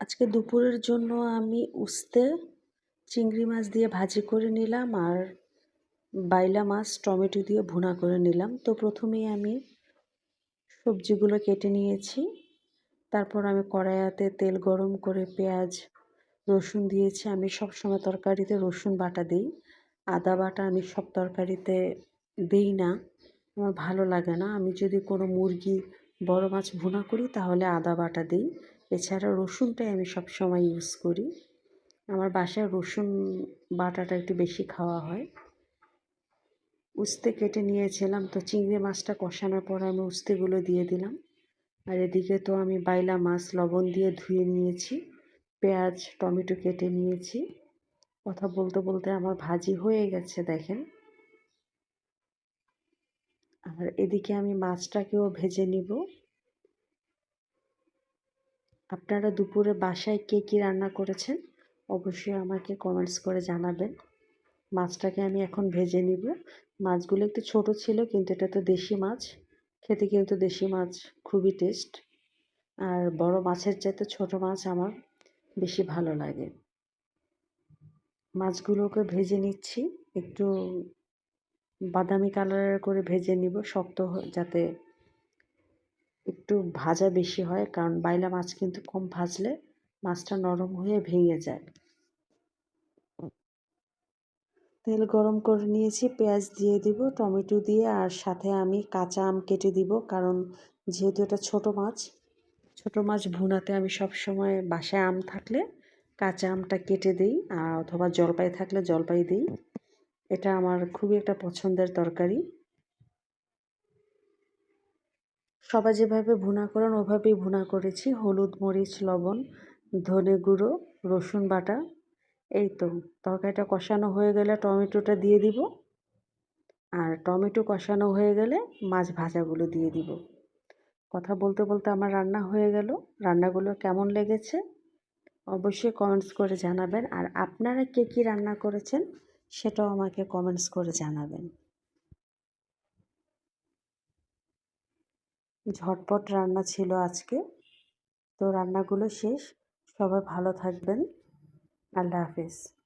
আজকে দুপুরের জন্য আমি উস্তে চিংড়ি মাছ দিয়ে ভাজি করে নিলাম আর বাইলা মাছ, টমেটো দিয়ে ভুনা করে নিলাম। তো প্রথমেই আমি সবজিগুলো কেটে নিয়েছি। তারপর আমি কড়াইয়াতে তেল গরম করে পেঁয়াজ, রসুন দিয়েছি। আমি সব সময় তরকারিতে রসুন বাটা দিই। আদা বাটা আমি সব তরকারিতে দিই না। আমার ভালো লাগে না। আমি যদি কোনো মুরগি, বড় মাছ ভুনা করি তাহলে আদা বাটা দিই। এছাড়া রসুনটাই আমি সব সময় ইউজ করি। আমার বাসায় রসুন বাটাটা একটু বেশি খাওয়া হয়। উস্তে কেটে নিয়েছিলাম, তো চিংড়ি মাছটা কষানোর পর আমি উস্তেগুলো দিয়ে দিলাম। আর এদিকে তো আমি বাইলা মাছ লবণ দিয়ে ধুয়ে নিয়েছি, পেঁয়াজ, টমেটো কেটে নিয়েছি। কথা বলতে বলতে আমার ভাজি হয়ে গেছে, দেখেন। আর এদিকে আমি মাছটাকেও ভেজে নিব। আপনারা দুপুরে বাসায় কে কী রান্না করেছেন? অবশ্যই আমাকে কমেন্টস করে জানাবেন। মাছটাকে আমি এখন ভেজে নিব। মাছগুলো একটু ছোট ছিল, কিন্তু এটা তো দেশি মাছ। খেতে কিন্তু দেশি মাছ, খুবই টেস্ট আর বড় মাছের চাইতে ছোট মাছ আমার বেশি ভালো লাগে। মাছগুলোকে ভেজে নিচ্ছি। একটু বাদামি কালারের করে ভেজে নিব, শক্ত যাতে একটু ভাজা বেশি হয়, কারণ বাইলা মাছ কিন্তু কম ভাজলে মাছটা নরম হয়ে ভেঙে যায়। তেল গরম করে নিয়েছি, পেঁয়াজ দিয়ে দিব, টমেটো দিয়ে, আর সাথে আমি কাঁচা আম কেটে দিব, কারণ যেহেতু এটা ছোট মাছ ছোট মাছ ভুনাতে আমি সব সময় বাসায় আম থাকলে কাঁচা আমটা কেটে দিই অথবা জলপাই থাকলে জলপাই দিই। এটা আমার খুবই একটা পছন্দের তরকারি। সবাই যেভাবে ভুনা করেন, ওভাবেই ভুনা করেছি। হলুদ, মরিচ, লবণ, ধনে গুঁড়ো, রসুন বাটা, এই তো। তরকারিটা কষানো হয়ে গেলে টমেটোটা দিয়ে দিব। আর টমেটো কষানো হয়ে গেলে মাছ ভাজাগুলো দিয়ে দিব। কথা বলতে বলতে আমার রান্না হয়ে গেল। রান্নাগুলো কেমন লেগেছে? অবশ্যই কমেন্টস করে জানাবেন। আর আপনারা কে কী রান্না করেছেন, সেটাও আমাকে কমেন্টস করে জানাবেন। ঝটপট রান্না ছিল আজকে। তো রান্নাগুলো শেষ। সবাই ভালো থাকবেন। আল্লাহ হাফিজ।